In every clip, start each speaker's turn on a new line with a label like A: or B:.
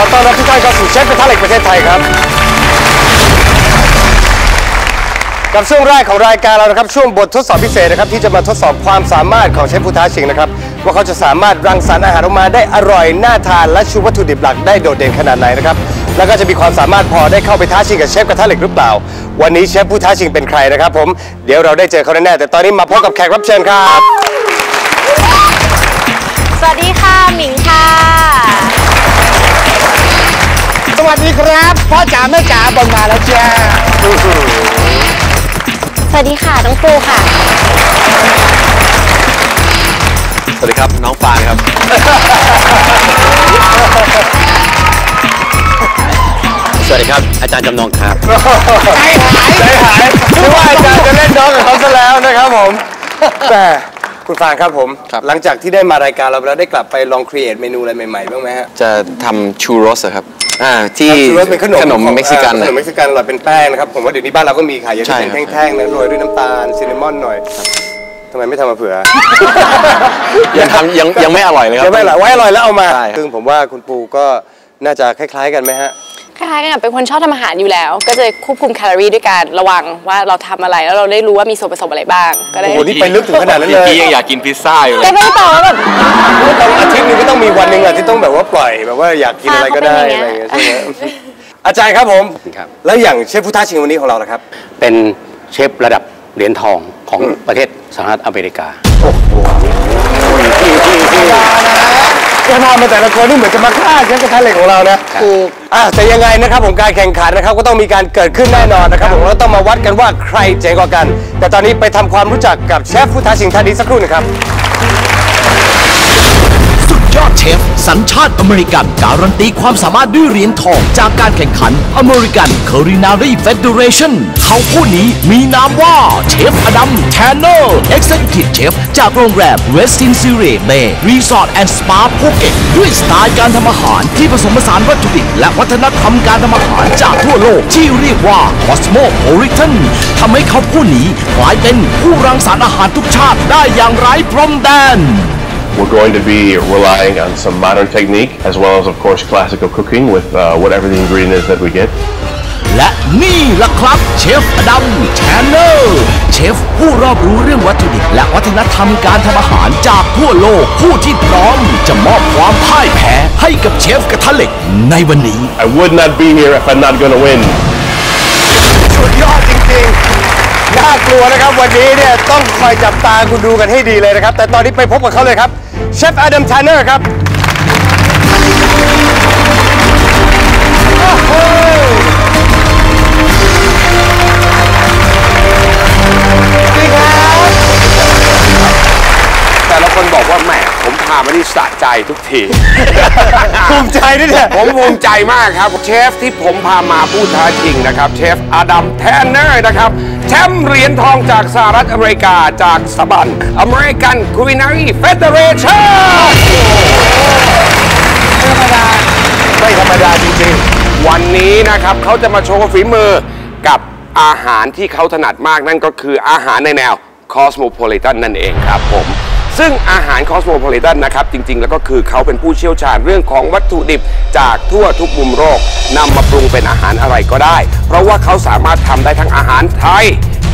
A: อต้อนรับทุกท่านเข้าสู่เชฟกระทะเหล็กประเทศไทยครับ กับช่วงแรกของรายการเรานะครับ ช่วงบททดสอบพิเศษนะครับที่จะมาทดสอบความสามารถของเชฟผู้ท้าชิงนะครับ ว่าเขาจะสามารถรังสรรค์อาหารออกมาได้อร่อยน่าทานและชูวัตถุดิบหลักได้โดดเด่นขนาดไหนนะครับแล้วก็จะมีความสามารถพอได้เข้าไปท้าชิงกับเชฟกระทะเหล็กหรือเปล่า วันนี้เชฟผู้ท้าชิงเป็นใครนะครับ ผมเดี๋ยวเราได้เจอเขาแน่แต่ตอนนี้มาพบกับแขกรับเชิญครับ
B: สวัสดีค่ะหมิงค่ะ
C: ครับพ่อจ๋าแม่จ๋าบอลมาแล้วจ้า
B: สวัสดีค่ะน้องปูค่ะ
D: สวัสดีครับน้องฟางครับ สวัสดีครับ อาจารย์จำนงครับ
A: ใจหาย ใจหายนึกว่าอาจารย์จะเล่นน้องกับเขาซะแล้วนะครับผม แต่คุณฟางครับผม
D: ครับ
A: หลังจากที่ได้มารายการเราแล้วได้กลับไปลองครีเอทเมนูอะไรใหม่ๆบ้างไหมฮะ
D: จะทำชูโรสครับ อ่าที่
A: ชูรสเป็นขนม
D: ขนม
A: ของ
D: เม็กซิกัน
A: อ่าขนมเม็กซิกันอร่อยเป็นแป้งนะครับ ผมว่าเดี๋ยวนี้บ้านเราก็มีขายเยอะ
D: ใช่
A: เป็น
D: ครับ
A: แท่งๆนะโรยด้วยน้ำตาลซินนามอนหน่อยทำไมไม่ทำมาเผื่อ
D: ยังทำยังยังไม่อร่อยเลยครับ
A: ยังไม่อร่อยไว้อร่อยแล้วเอามา
D: ใช่ครับ
A: ซึ่งผมว่าคุณปูก็น่าจะคล้าย ๆ กันไหมฮะ
B: คล้ายๆกันกับเป็นคนชอบทำอาหารอยู่แล้ว ก็จะควบคุมแคลอรี่ด้วยการระวังว่าเราทำอะไรแล้วเราได้รู้ว่ามีส่วนผสมอะไรบ้าง ก็ได้
A: โอ้โหนี่ไปลึกถึงขนาดนั้นเลย
D: พี่ยังอยากกินพิซซ่าอยู่เล
B: แต่
D: ย
B: ไม่ได้ตอบว่าแบบ
A: ต้องอาทิตย์หนึงก็ต้องมีวันหนึ่งอะที่ต้องแบบว่าปล่อยแบบว่าอยากกินอะไรก็ได้
B: พา
A: อะไร
B: เขา
A: อย่าง
B: เป็น
A: เงี้ย
B: อย่างเงี้ย
A: ใช่ไหมอาจารย์ครับผม
E: ครับ
A: แล้วอย่างเชฟผู้ท้าชิงวันนี้ของเราล่ะครับ
E: เป็นเชฟระดับเหรียญทองของประเทศสหรัฐอเมริกา
A: แน่นอนมาแต่ละคนนี่เหมือนจะมาฆ่าเชฟกระทะเหล็กของเรานะถูกอะแต่ยังไงนะครับผมการแข่งขันนะครับก็ต้องมีการเกิดขึ้นแน่นอนนะครับผมแล้วต้องมาวัดกันว่าใครเจ๋งกว่ากัน แต่ตอนนี้ไปทำความรู้จักกับเชฟผู้ท้าชิงท่านนี้สักครู่หนึงครับ
F: สุดยอด เชฟ สัญชาติอเมริกัน การันตีความสามารถด้วยเหรียญทองจากการแข่งขัน American Culinary Federation เขาผู้นี้มีนามว่าเชฟอดัมแทนเนอร์ Executive Chef จากโรงแรม Westin s i r e Bay Resort and Spa ภูเก็ตด้วยสไตล์การทำอาหารที่ผสมผสานวัตถุดิบและวัฒนธรรมการทำอาหารจากทั่วโลกที่เรียกว่า Cosmopolitan ทำให้เขาผู้นี้กลายเป็นผู้รังสรรค์อาหารทุกชาติได้อย่างไร้พรมแดน
G: We're going to be relying on some modern technique as well as, of course, classical cooking with uh, whatever the ingredient is that we get.
F: และนี่ล่ะครับเชฟอดัมแชนเนอร์เชฟผู้รอบรู้เรื่องวัตถุดิบและวัฒนธรรมการทำอาหารจากทั่วโลกผู้ที่พร้อมจะมอบความพ่ายแพ้ให้กับเชฟกระทะเหล็กในวันนี้
G: I would not be here if I'm not going to win.
A: สุดยอดจริงๆน่ากลัวนะครับวันนี้เนี่ยต้องคอยจับตาคุณดูกันให้ดีเลยนะครับ แต่ตอนนี้ไปพบกับเขาเลยครับ เชฟอดัมทนเนอร์ครับโอ้โห
C: แต่ละคนบอกว่าแหมผมพามาที่สะใจทุกที
A: ภูมิใจด้วยเนี่ย
C: ผมภูมิใจมากครับ เชฟที่ผมพามาผู้ท้าชิงนะครับ เชฟอดัมแทนเนอร์นะครับ แชมป์เหรียญทองจากสหรัฐอเมริกาจากสบัน American Culinary Federation
A: ไม่ธรรมดาจริง
C: วันนี้นะครับเขาจะมาโชว์ฝีมือกับอาหารที่เขาถนัดมากนั่นก็คืออาหารในแนว Cosmopolitan นั่นเองครับผม ซึ่งอาหาร Cosmopolitan นะครับ จริง ๆ แล้วก็คือเขาเป็นผู้เชี่ยวชาญเรื่องของวัตถุดิบจากทั่วทุกมุมโลกนำมาปรุงเป็นอาหารอะไรก็ได้ เพราะว่าเขาสามารถทำได้ทั้งอาหารไทย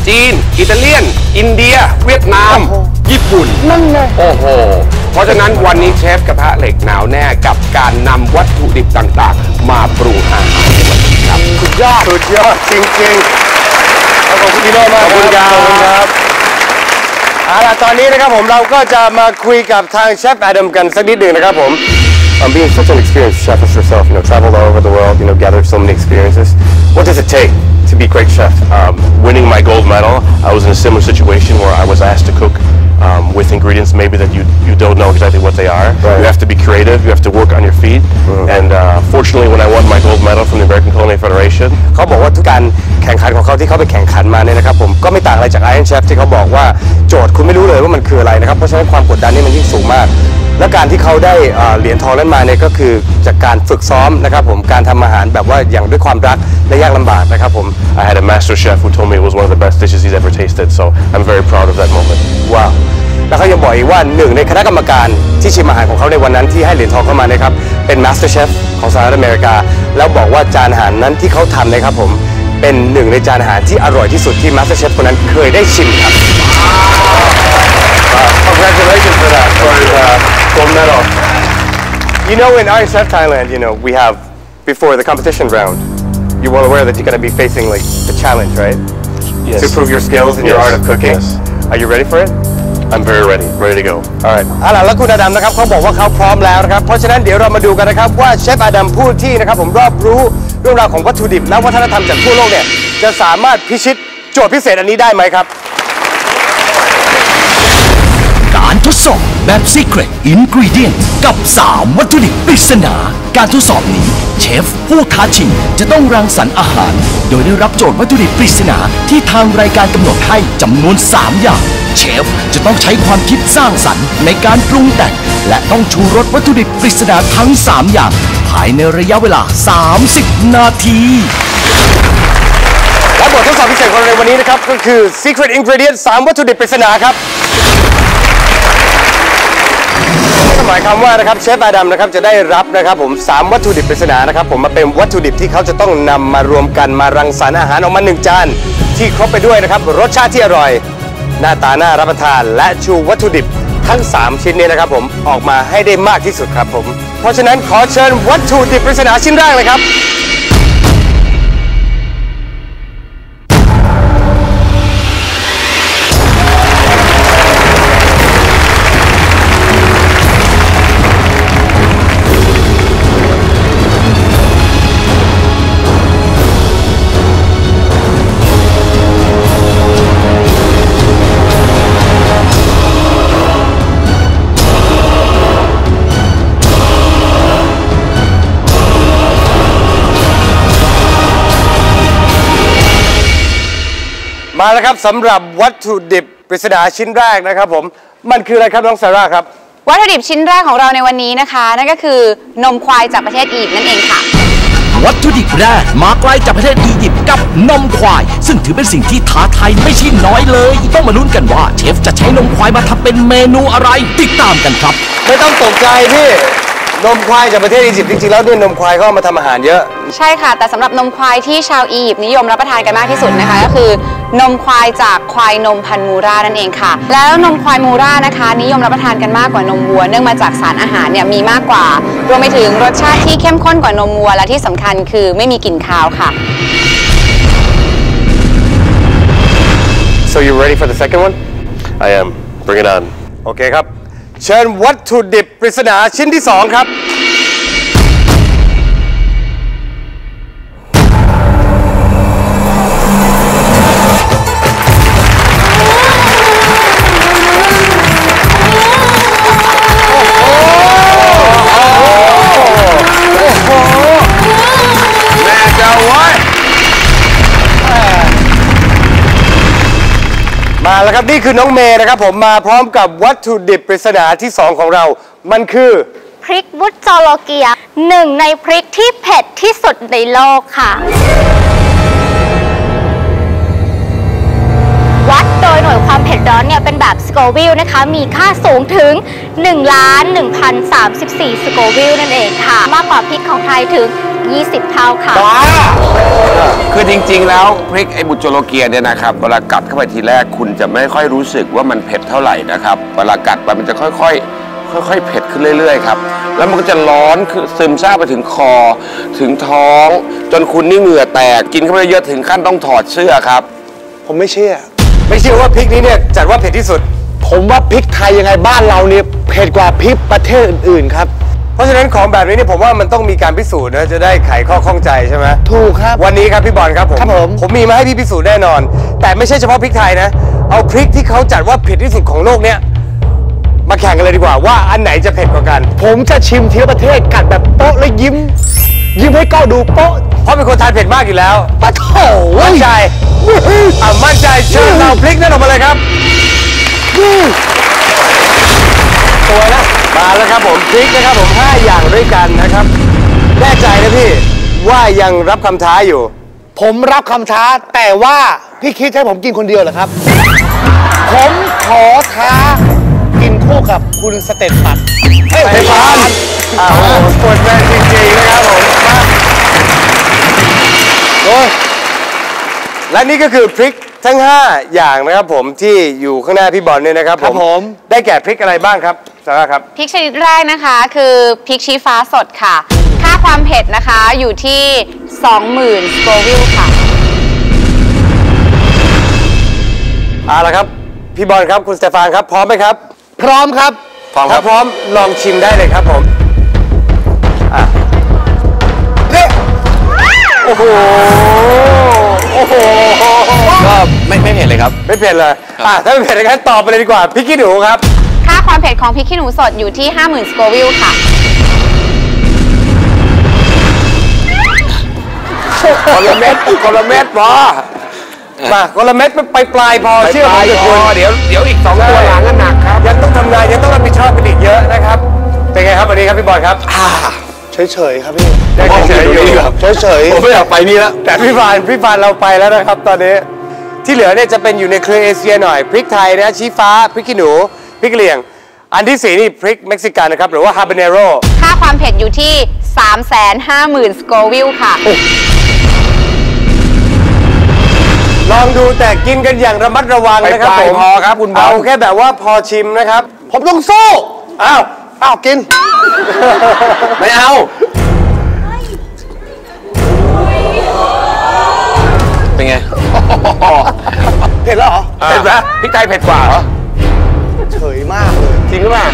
C: จีน อิตาเลียน อินเดีย เวียดนาม ญี่ปุ่น นั่นเลย โอ้โห เพราะฉะนั้นวันนี้เชฟกระทะเหล็กหนาวแน่กับการนำวัตถุดิบต่างๆ มาปรุงอาหารในวันนี้ครับ
A: ๆสุดยอด สุดยอดจริงๆขอบคุณพี่โน่มาก
C: ขอบคุณครับ
A: ขอบคุณครับ เอาล่ะตอนนี้นะครับผมเราก็จะมาคุยกับทางเชฟอดัมกันสักนิดหนึ่งนะครับผม Um, being such an experienced chef as yourself, you know, traveled all over the world, you know, gathered so many experiences. What does it take to be a great chef?
G: Um, winning my gold medal, I was in a similar situation where I was asked to cook um, with ingredients maybe that you, you don't know exactly what they are.
A: Right.
G: You have to be creative, you have to work on your feet. And uh, fortunately, when I won my gold medal from the American Culinary Federation,
A: เขาบอกว่าทุกการแข่งขันของเขาที่เขาไปแข่งขันมาเนี่ยนะครับผมก็ไม่ต่างอะไรจาก Iron Chef ที่เขาบอกว่าโจทย์คุณไม่รู้เลยว่ามันคืออะไรนะครับ เพราะฉะนั้นความกดดันนี่มันยิ่งสูงมาก และการที่เขาได้เอ่อเหรียญทองนั้นมาเนี่ยก็คือจากการฝึกซ้อมนะครับผมการทำอาหารแบบว่าอย่างด้วยความรักและยากลำบากนะครับผม
G: I had a master chef who told me it was one of the best dishes he's ever tasted. So I'm very proud of that moment.
A: ว้าวแล้วเขายังบอกอีกว่าหนึ่งในคณะกรรมการที่ชิมอาหารของเขาในวันนั้นที่ให้เหรียญทองเข้ามานะครับเป็น Master Chef ของสหรัฐอเมริกา แล้วบอกว่าจานอาหารนั้นที่เขาทำนะครับผมเป็นหนึ่งในจานอาหารที่อร่อยที่สุดที่ Master Chef คนนั้นเคยได้ชิมครับ You know, in Iron Chef Thailand, you know, we have before the competition round. You're well aware that you're going to be facing like the challenge, right?
G: Yes.
A: To prove your skills and your
G: Yes,
A: art of cooking.
G: yes.
A: Are you ready for it?
G: I'm very ready, ready to go.
A: Alright เอาล่ะแล้วคุณอดัมนะครับเขาบอกว่าเขาพร้อมแล้วนะครับ เพราะฉะนั้นเดี๋ยวเรามาดูกันนะครับว่าเชฟอดัมผู้ที่นะครับผมรอบรู้เรื่องราวของวัตถุดิบและวัฒนธรรมจากทั่วโลกเนี่ยจะสามารถพิชิตโจทย์พิเศษอันนี้ได้ไหมครั
F: บ แบบ Secret Ingredient กับ 3 วัตถุดิบปริศนา การทดสอบนี้ เชฟผู้ท้าชิงจะต้องรังสรรค์อาหาร โดยได้รับโจทย์วัตถุดิบปริศนาที่ทางรายการกำหนดให้จำนวน 3 อย่าง เชฟจะต้องใช้ความคิดสร้างสรรค์ในการปรุงแต่ง และต้องชูรสวัตถุดิบปริศนาทั้ง 3 อย่าง ภายในระยะเวลา 30 นาที
A: และบททดสอบพิเศษของเราในวันนี้นะครับ ก็คือ Secret Ingredient 3 วัตถุดิบปริศนาครับ หมายความว่านะครับเชฟอาดัมนะครับจะได้รับนะครับผม3วัตถุดิบปริศนานะครับผมมาเป็นวัตถุดิบที่เขาจะต้องนำมารวมกันมารังสรรค์อาหารออกมาหนึ่งจานที่ครบไปด้วยนะครับรสชาติที่อร่อย หน้าตาน่ารับประทาน และชูวัตถุดิบทั้ง 3 ชิ้นนี้นะครับผมออกมาให้ได้มากที่สุดครับผมเพราะฉะนั้นขอเชิญวัตถุดิบปริศนาชิ้นแรกเลยครับ มาแล้วครับสำหรับวัตถุดิบปริศนาชิ้นแรกนะครับผม มันคืออะไรครับน้องซาร่าครับ
B: วัตถุดิบชิ้นแรกของเราในวันนี้นะคะ นั่นก็คือนมควายจากประเทศอียิปต์นั่นเองค่ะ
F: วัตถุดิบแรกมาไกลจากประเทศอียิปต์กับนมควาย ซึ่งถือเป็นสิ่งที่ท้าทายไม่ใช่น้อยเลย ต้องมาลุ้นกันว่าเชฟจะใช้นมควายมาทำเป็นเมนูอะไร ติดตามกันครับ
A: ไม่ต้องตกใจพี่ นมควายจากประเทศอียิปต์จริงๆแล้วเนี่ยนมควายเขาเอามาทำอาหารเยอะ
B: ใช่ค่ะ แต่สำหรับนมควายที่ชาวอียิปต์นิยมรับประทานกันมากที่สุดนะคะ ก็คือนมควายจากควายนมพันธุ์มูรานั่นเองค่ะ แล้วนมควายมูรานะคะ นิยมรับประทานกันมากกว่านมวัว เนื่องมาจากสารอาหารเนี่ยมีมากกว่ารวมไปถึงรสชาติที่เข้มข้นกว่านมวัวและที่สำคัญคือไม่มีกลิ่นคาวค่ะ
A: so you ready for the second one
G: I am. Bring it on.
A: โอเคครับ เชิญวัตถุดิบปริศนาชิ้นที่สองครับ ล้วครับนี่คือน้องเมย์นะครับผมมาพร้อมกับวัตถุดิบปริศนาที่สองของเรา มันคือ
H: พริกบุตโจโลเกียหนึ่งในพริกที่เผ็ดที่สุดในโลกค่ะ วัดโดยหน่วยความเผ็ดร้อนเนี่ยเป็นแบบสโกวิลนะคะ มีค่าสูงถึง1ล้าน1,034สโกวิลนั่นเองค่ะ มากกว่าพริกของไทยถึง 20 เท่าค่ะ
C: คือจริงๆ แล้วพริกไอบุจโลเกียเนี่ยนะครับเวลากัดเข้าไปทีแรกคุณจะไม่ค่อยรู้สึกว่ามันเผ็ดเท่าไหร่นะครับเวลากัดไปมันจะค่อยๆ ค่อยๆ เผ็ดขึ้นเรื่อยๆ ครับ แล้วมันก็จะร้อนคือซึมซาบไปถึงคอ ถึงท้อง จนคุณนี่เหงื่อแตก กินเข้าไปเยอะถึงขั้นต้องถอดเสื้อครับ
A: ผมไม่เชื่อ ไม่เชื่อว่าพริกนี้เนี่ยจัดว่าเผ็ดที่สุด
I: ผมว่าพริกไทยยังไงบ้านเราเนี่ยเผ็ดกว่าพริกประเทศอื่นๆ ครับ
A: เพราะฉะนั้นของแบบนี้เนี่ยผมว่ามันต้องมีการพิสูจน์นะจะได้ไขข้อข้องใจใช่ไหม
I: ถูกครับ
A: วันนี้ครับพี่บอลครับผม
I: ครับผม
A: ผม มีมาให้พี่พิสูจน์แน่นอน แต่ไม่ใช่เฉพาะพริกไทยนะ เอาพริกที่เขาจัดว่าเผ็ดที่สุดของโลกเนี่ยมาแข่งกันเลยดีกว่าว่าอันไหนจะเผ็ดกว่ากัน
I: ผมจะชิมทีละประเทศกัดแบบโป๊ะแล้วยิ้ม ยิ้มให้กล้องดูโป๊ะ
A: เพราะเป็นคนทานเผ็ดมากอยู่แล้ว
I: ปะโถ
A: มั่นใจอะมั่นใจเชิญเราพริกนั่นออกมาเลยครับตัวนะ มาแล้วครับผมพริกนะครับผมห้าอย่างด้วยกันนะครับแน่ใจนะพี่ว่ายังรับคำท้าอยู่
I: ผมรับคำท้าแต่ว่าพี่คิดให้ผมกินคนเดียวเหรอครับ ผมขอท้ากินคู่กับคุณสเตตปัด
A: เฮ้ยฟานอ้าวปวดแรงจริงๆนะครับผมมาโอ้ยและนี่ก็คือพริกทั้ง 5 อย่างนะครับผมที่อยู่ข้างหน้าพี่บอลเนี่ยนะครับ
I: ครับผม
A: ได้แก่พริกอะไรบ้างครับ สาระครับ
B: พริกชนิดแรกนะคะคือพริกชี้ฟ้าสดค่ะ ค่าความเผ็ดนะคะอยู่ที่ 20,000สโกวิลค่ะ
A: เอาละครับ พี่บอลครับคุณสเตฟานครับ พร้อมไหมครับ
I: พร้อมครับ
A: พร้อมครับพร้อมลองชิมได้เลยครับผมอะนี่โอ้โหโอ้โห
D: ก็ไม่ไม่เผ็ดเลยครับ
A: ไม่เผ็ดเลยอะถ้าไม่เผ็ดงั้นตอบไปเลยดีกว่าพริกขี้หนูครับ
B: ค่าความเผ็ดของพริกขี้หนูสดอยู่ที่ 50,000สโกวิลค่ะ
C: คนละเม็ดคนละเม็ดพอ
A: มาคนละเม็ดไปปลายๆพอ
C: ไป
A: เชื่อ
C: ป
A: ผ
C: ลามย
A: เถอะ
C: พ
A: คุ
C: อ
A: ณ
C: เดี๋ยวเดี๋ยวอีกสองตัวหลังก็หนักครับ
A: ยังต้องทำงานยังต้องรับผิดชอบกันอีกเยอะนะครับ เป็นไงครับวันนี้ครับพี่บอลครับ
I: เฉยๆครับพี่
A: ยังเฉยๆอยู่
I: เฉย
D: ผมไม่อยากไปนี่แล้ว
A: แต่พี่ฟานพี่ฟานเราไปแล้วนะครับ ตอนนี้ ที่เหลือเนี่ยจะเป็นอยู่ในเครือเอเชียหน่อยพริกไทยนะชี้ฟ้าพริกขี้หนูพ ริกกะเหรี่ยง อันที่สี่นี่พริกเม็กซิกันนะครับ หรือว่าฮาบาเนโร
B: ค่าความเผ็ดอยู่ที่ 350,000 สโกวิลค่ะ
A: ลองดูแต่กินกันอย่างระมัดระวังนะครับ
C: ไป
A: ผ
C: ปลาย
A: ม
C: พอครับคุณบอล
A: เอาแค่แบบว่าพอชิมนะครับ
I: ๆผมต้องสู้
A: อ้าว
I: อ้าวกิน
D: ไม่เอา เป็นไง
I: เผ็ดแล้วเหรอ
C: เผ็ดไหมพริกไทยเผ็ดกว่าเหรอ
I: เฉยมากเลย
C: จริงหรือเปล่า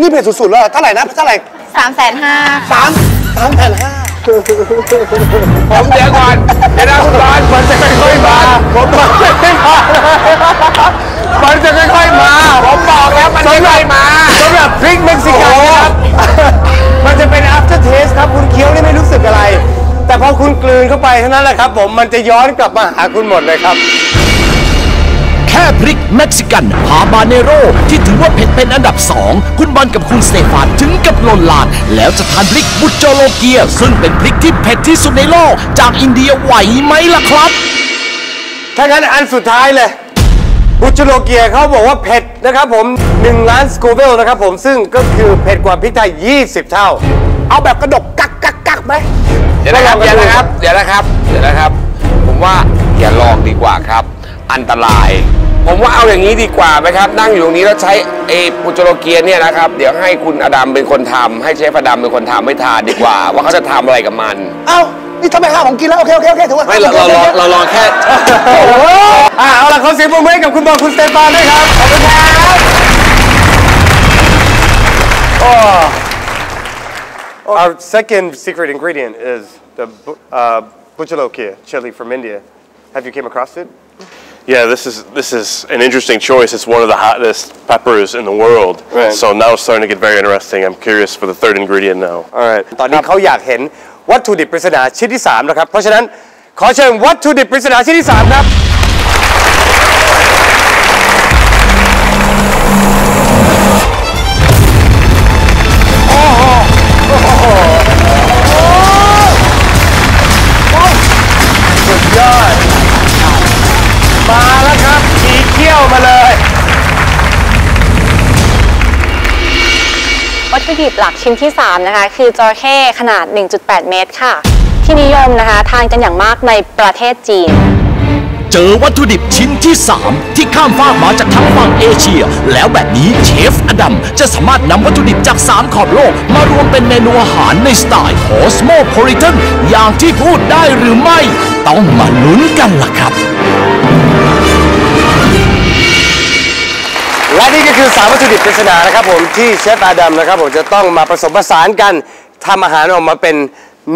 I: นี่เผ็ดสุดๆแล้วเหรอเท่าไหร่นะเท่าไหร่
B: 350,000
I: สามสามแผ่นห้า
C: ผมเดี๋ยวก่อนเดี๋ยวนะคุณบอลมันจะค่อยๆมาผมบอกมันไม่มามันจะค่อยๆมา ผมบอกแล้วมันไม่ค่อยมา
A: สำหรับพริกเม็กซิกันนะครับ มันจะเป็น after taste ครับคุณเคี้ยวนี่ไม่รู้สึกอะไร แต่พอคุณกลืนเข้าไปเท่านั้นแหละครับ ผมมันจะย้อนกลับมาหาคุณหมดเลยครับ
F: แค่พริกเม็กซิกันฮาบาเนโรที่ถือว่าเผ็ดเป็นอันดับ 2 คุณบอลกับคุณสเตฟานถึงกับหล่นลาน แล้วจะทานพริกบุจโจโลเกีย ซึ่งเป็นพริกที่เผ็ดที่สุดในโลก จากอินเดียไหวไหมล่ะครับ
A: ถ้างั้นอันสุดท้ายเลย บุจโลเกียเขาบอกว่าเผ็ดนะครับผม1ล้านสโคเวลนะครับผมซึ่งก็คือเผ็ดกว่าพริกไทย 20 เท่า
I: เอาแบบกระดกกักกักกักไหม
C: เดี๋ยวนะครับ
A: ก็
C: เดี๋ยว
A: ลองกันดู
C: นะครับเดี๋ยวนะครับเดี๋ยวนะครับ ผมว่าอย่าลองดีกว่าครับ อันตราย ผมว่าเอาอย่างนี้ดีกว่าไหมครับ นั่งอยู่ตรงนี้แล้วใช้เอปุจโรเกียเนี่ยนะครับ เดี๋ยวให้คุณอดัมเป็นคนทำให้เชฟอดัมเป็นคนทำให้ทานดีกว่า ว่าเขาจะทำอะไรกับมัน
I: เอ้า นี่ทำไมห้าผมกินแล้ว โอเค โอเค โอเคถือว่า
D: ไม่เราเราลองเราลองแค่
A: อ่าเอาล่ะขอเสียงปรบมือให้กับคุณบอลคุณสเตฟานด้วยครับ ขอบคุณครับโอ้ Our second secret ingredient is the bu- uh, Buchalokia chili from India. Have you came across it?
G: Yeah, this is this is an interesting choice. It's one of the hottest peppers in the world.
A: Right.
G: So now it's starting to get very interesting. I'm curious for the third ingredient now.
A: Alright ตอนนี้เขาอยากเห็นวัตถุดิบปริศนาชิ้นที่ 3 นะครับ เพราะฉะนั้นขอเชิญวัตถุดิบปริศนาชิ้นที่ 3 ครับ
B: ถุดิบหลักชิ้นที่ 3 นะคะ คือจระเข้ขนาด 1.8 เมตรค่ะ ที่นิยมนะคะ ทานกันอย่างมากในประเทศจีน
F: เจอวัตถุดิบชิ้นที่ 3 ที่ข้ามฟากมาจากทางฝั่งเอเชีย แล้วแบบนี้เชฟอดัมจะสามารถนำวัตถุดิบจาก 3 ขอบโลก มารวมเป็นเมนูอาหารในสไตล์ Cosmopolitan อย่างที่พูดได้หรือไม่ ต้องมาลุ้นกันล่ะครับ
A: และนี่ก็คือสามวัตถุดิบปริศนานะครับผมที่เชฟอาดัมนะครับผมจะต้องมาผสมผสานกันทำอาหารออกมาเป็น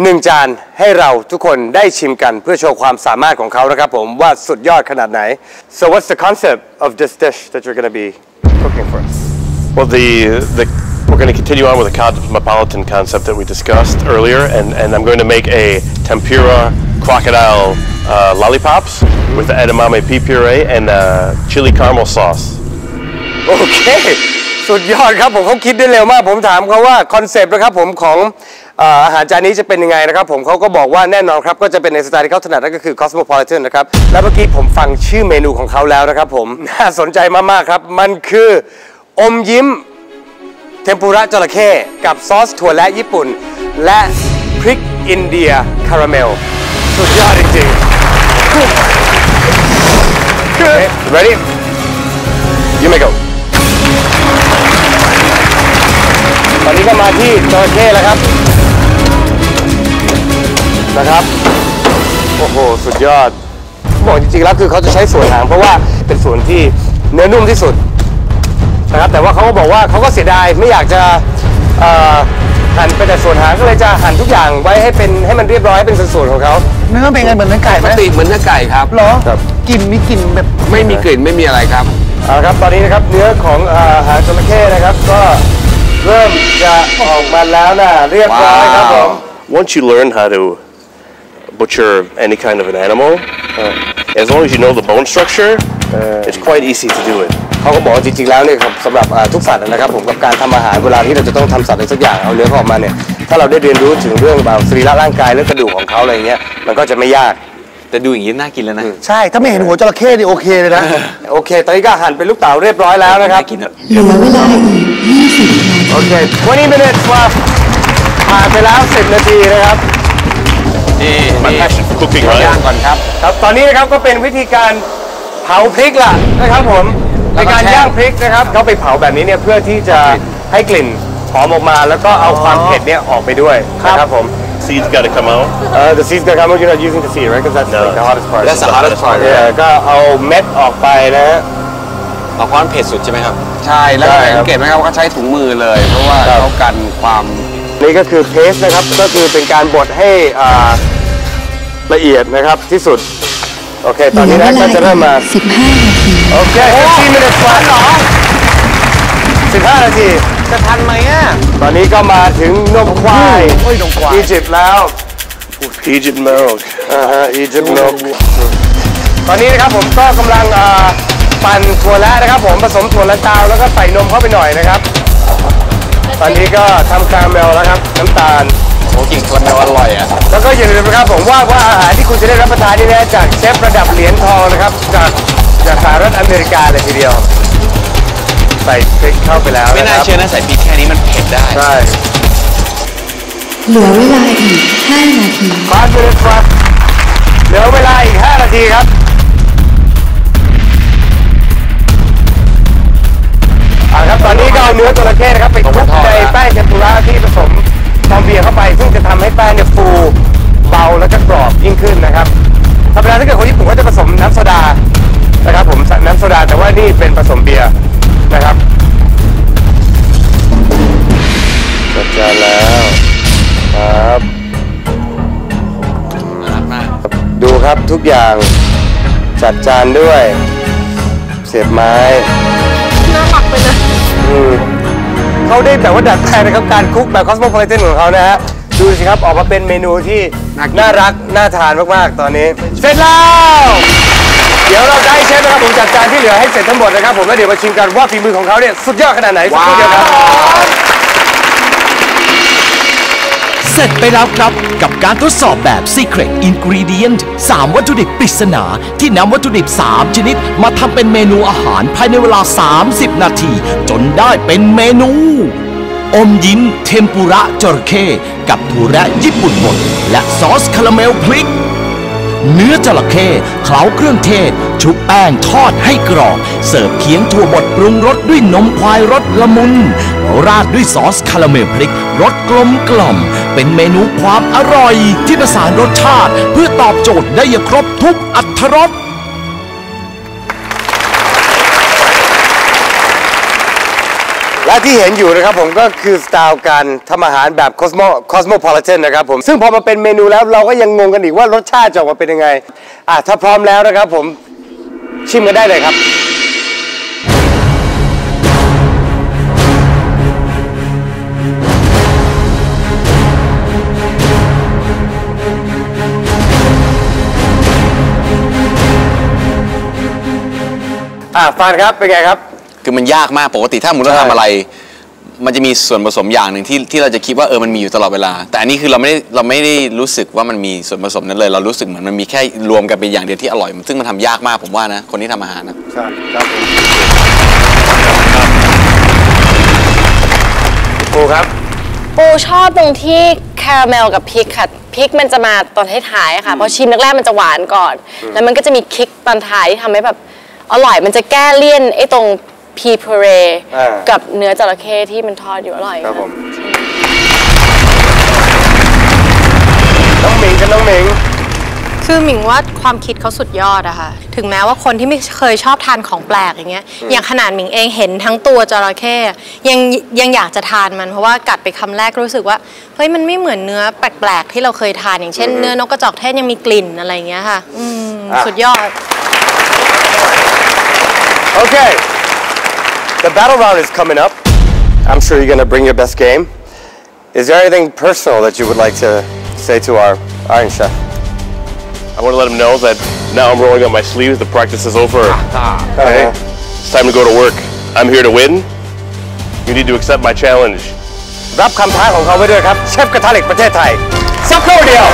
A: หนึ่งจานให้เราทุกคนได้ชิมกันเพื่อโชว์ความสามารถของเขานะครับผมว่าสุดยอดขนาดไหน so what's the concept of this dish that you're going to be cooking for us
G: Well, the the we're going to continue on with the cosmopolitan concept that we discussed earlier, and, and I'm going to make a tempura crocodile uh, lollipops with the edamame pea puree and uh, chili caramel sauce.
A: โอเค สุดยอดครับผมเขาคิดได้เร็วมาก ผมถามเขาว่าคอนเซปต์นะครับผมของเอ่ออาหารจานนี้จะเป็นยังไงนะครับผมเขาก็บอกว่าแน่นอนครับ ก็จะเป็นในสไตล์ที่เขาถนัดนั่นก็คือ cosmopolitan นะครับ แล้วเมื่อกี้ผมฟังชื่อเมนูของเขาแล้วนะครับผม น่าสนใจมาก ๆ ครับ มันคืออมยิ้มเทมปุระจระเข้กับซอสถั่วและญี่ปุ่น และพริกอินเดียคาราเมล สุดยอดจริงๆคือ ready you may go ที่จระเข้แล้วครับนะครับ โอ้โห สุดยอดบอกจริงๆแล้วคือเขาจะใช้ส่วนหางเพราะว่าเป็นส่วนที่เนื้อนุ่มที่สุดนะครับแต่ว่าเขาก็บอกว่าเขาก็เสียดายไม่อยากจะเอ่อหั่นไปแต่ส่วนหางก็เลยจะหั่นทุกอย่างไว้ให้เป็นให้มันเรียบร้อยให้เป็นส่วนๆของเขา
I: เนื้อเป็นไงเหมือนเนื้อไก่
C: ป
I: ไหม
C: กติเหมือนเนื้อไก่ครับ
I: เหรอ
A: ครับ
I: กลิ่นมีกลิ่นแบบ
C: ไม่มีกลิ่นไม่มีอะไรครับ
A: เอาละครับตอนนี้นะครับเนื้อของเอ่อหางจระเข้นะครับ ก็ เริ่มจะออกมาแล้วนะเรียบร้อยครับผม
G: Once you learn how to butcher any kind of an animal, uh, as long as you know the bone structure, it's quite easy to do it.
A: เขาก็บอกว่าจริงๆแล้วเนี่ยครับสำหรับอ่าทุกสัตว์นะครับผมกับการทำอาหารเวลาที่เราจะต้องทำสัตว์อะไรสักอย่างเอาเนื้อเขาออกมาเนี่ยถ้าเราได้เรียนรู้ถึงเรื่องแบบสรีระร่างกายเรื่องกระดูกของเขาอะไรเงี้ยมันก็จะไม่ยาก
D: แต่ดูอย่างนี้น่ากินแล้วนะ
I: ใช่ ถ้าไม่เห็นหัวจระเข้นี่โอเคเลยนะ
A: โอเค ตอนนี้ก็หั่นเป็นลูกเต๋าเรียบร้อยแล้วนะครับ
D: น่ากินอะ
J: เหลือเวลาอีก 20นาที
A: โอเค 20 minutes ว่าผ่านไปแล้ว 10 นาทีนะครับ
C: นี่
G: My
C: นี่
G: passion for cooking,
C: ย่าง
G: right?
C: ก่อนครับ
A: ครับ ตอนนี้นะครับก็เป็นวิธีการเผาพริกล่ะนะครับผม
C: แล้
A: ใน
C: วก็
A: การ
C: แช่
A: ย่างพริกนะครับเขาไปเผาแบบนี้เนี่ยเพื่อที่จะให้กลิ่นหอมออกมาแล้วก็เอาความเผ็ดเนี่ยออกไปด้วยนะครับผม
G: Seeds got to come out.
A: Uh, the seeds gonna come out. You're not using the seed, right? Because that's
G: No.
A: like the hottest part.
D: That's the hottest part
A: Yeah. ก็เอาเม็ดออกไปนะฮะ
D: เอาความเผ็ดสุดใช่ไหมครับ
C: ใช่แล้ว
A: ใช่ครับ
C: สังเกตไหมครับว่าเขาใช้ถุงมือเลย เพราะว่า
A: ครับ
C: เขากันความ
A: นี่ก็คือเพสนะครับ ก็คือเป็นการบดให้อ่าละเอียดนะครับที่สุด โอเค ตอน
J: เหลื
A: นี้
J: อเว
A: นะ
J: ลา
A: ก็
J: อี
A: จะ
J: ก
A: เริ่มมา
J: 15นาที
A: โอเค15 minutes กว่าเหรอ15 นาที
I: จะทันไหมอะ
A: ตอนนี้ก็มาถึงนมควาย
I: โอ้ยนมควาย
A: อียิปต์แล้ว
G: Egypt milk.
A: อ่าฮะอียิปต์นมตอนนี้นะครับผมก็กำลังอ่า ปั่นถั่วและนะครับผมผสมถั่วและตาวแล้วก็ใส่นมเข้าไปหน่อยนะครับ ตอนนี้ก็ทำคาราเมลแล้วครับน้ำตาล
D: โอ้กินคนเดียวอร่อยอะ
A: แล้วก็อย่าลืมนะครับผมว่าว่าอาหารที่คุณจะได้รับประทานนี่นะจากเชฟระดับเหรียญทองนะครับ จากจากสหรัฐอเมริกาเลยทีเดียว ใส่พริกเข้าไปแล้ว
D: ไม่
A: นะ
D: น่า
A: ครับ
D: เชื่อนะใส่พริกแค่นี้มันเผ็ดได้
A: ใช่
J: เหลือเวลาอีก 5 นาที
A: ฟาสต์ฟู้ดครับเหลือเวลาอีก 5 นาทีครับ อ่าครับตอนนี้ก็เอาเนื้อจระเข้นะครับไปคลุกในแป้งเทมปุระที่ผสมฟองเบียร์เข้าไป ซึ่งจะทำให้แป้งเนี่ยฟูเบาแล้วก็กรอบยิ่งขึ้นนะครับธรรมดาถ้าเกิดคนญี่ปุ่นก็จะผสมน้ำโซดานะครับผมน้ำโซดาแต่ว่านี่เป็นผสมเบียร์นะครับจัดจานแล้วครับดูครับทุกอย่างจัดจานด้วย เสียบไม้น่าหมัก ไปเลยเขาได้แบบว่าดัดแปลงนะครับการคุกแบบคอสโมโพลิเทนของเขานะฮะดูสิครับออกมาเป็นเมนูที่น่ารักน่าทานมากๆ ตอนนี้ เสร็จแล้ว เดี๋ยวเราจะให้เชฟนะครับผมจัดจานที่เหลือให้เสร็จทั้งหมดนะครับผมแล้วเดี๋ยวมาชิมกันว่าฝีมือของเขาเนี่ยสุดยอดขนาดไหนสักครู่เดียวครับ
F: เสร็จไปแล้วครับ กับการทดสอบแบบ Secret Ingredient 3 วัตถุดิบปริศนาที่นำวัตถุดิบ 3 ชนิด มาทำเป็นเมนูอาหารภายในเวลา 30 นาที จนได้เป็นเมนู อมยิ้มเทมปุระจระเข้กับถั่วแระญี่ปุ่นบดและซอสคาราเมลพริก เนื้อจระเข้เคล้าเครื่องเทศ ชุบแป้งทอดให้กรอบ เสิร์ฟเคียงถั่วบดปรุงรสด้วยนมควายรสละมุน ราดด้วยซอสคาราเมลพริกรสกลมกล่อม เป็นเมนูความอร่อย ที่ประสานรสชาติ เพื่อตอบโจทย์ได้อย่างครบทุกอัตรส
A: และที่เห็นอยู่นะครับผมก็คือสไตล์การทำอาหารแบบ Cosmo Cosmopolitan นะครับผมซึ่งพอมาเป็นเมนูแล้วเราก็ยังงงกันอีกว่ารสชาติจะออกมาเป็นยังไงอะถ้าพร้อมแล้วนะครับผม ชิมกันได้เลยครับ อะฟานครับเป็นไงครับ
D: คือมันยากมากปกติถ้าหมุนเราทำอะไร มันจะมีส่วนผสมอย่างหนึ่งที่ที่เราจะคิดว่าเออมันมีอยู่ตลอดเวลา แต่อันนี้คือเราไม่ได้เราไม่ได้รู้สึกว่ามันมีส่วนผสมนั้นเลย เรารู้สึกเหมือนมันมีแค่รวมกันเป็นอย่างเดียวที่อร่อย ซึ่งมันทำยากมากผมว่านะ คนที่ทำอาหารนะ
A: ใช่ครับผมปูครับ
K: ปูชอบตรงที่คาราเมลกับพริกค่ะพริกมันจะมาตอนท้ายๆอะค่ะเพราะชิมแรกๆมันจะหวานก่อน แล้วมันก็จะมีคิกตอนท้ายที่ทำให้แบบอร่อยมันจะแก้เลี่ยนไอ้ตรง พีเพเร
A: อ่า
K: กับเนื้อจระเข้ที่มันทอดอยู่อร่อย
A: ครับผมน้องหมิงกับน้องหมิง
L: คือหมิงว่าความคิดเขาสุดยอดอะค่ะ ถึงแม้ว่าคนที่ไม่เคยชอบทานของแปลกอย่างเงี้ย อย่างขนาดหมิงเองเห็นทั้งตัวจระเข้อะยังยังอยากจะทานมันเพราะว่ากัดไปคำแรกรู้สึกว่าเฮ้ยมันไม่เหมือนเนื้อแปลกๆที่เราเคยทานอย่างเช่นเนื้อนกกระจอกเทศยังมีกลิ่นอะไรอย่างเงี้ยค่ะ อืม
A: อะ
L: สุดยอด
A: Okay. The battle round is coming up. I'm sure you're going to bring your best game. Is there anything personal that you would like to say to our Iron Chef?
G: I want to let them know that now I'm rolling up my sleeves. The practice is over. Okay? It's time to go to work. I'm here to win. You need to accept my challenge.
A: รับคำท้าของเขาไว้ด้วยครับ เชฟกระทะเหล็กประเทศไทย สักครู่เดียว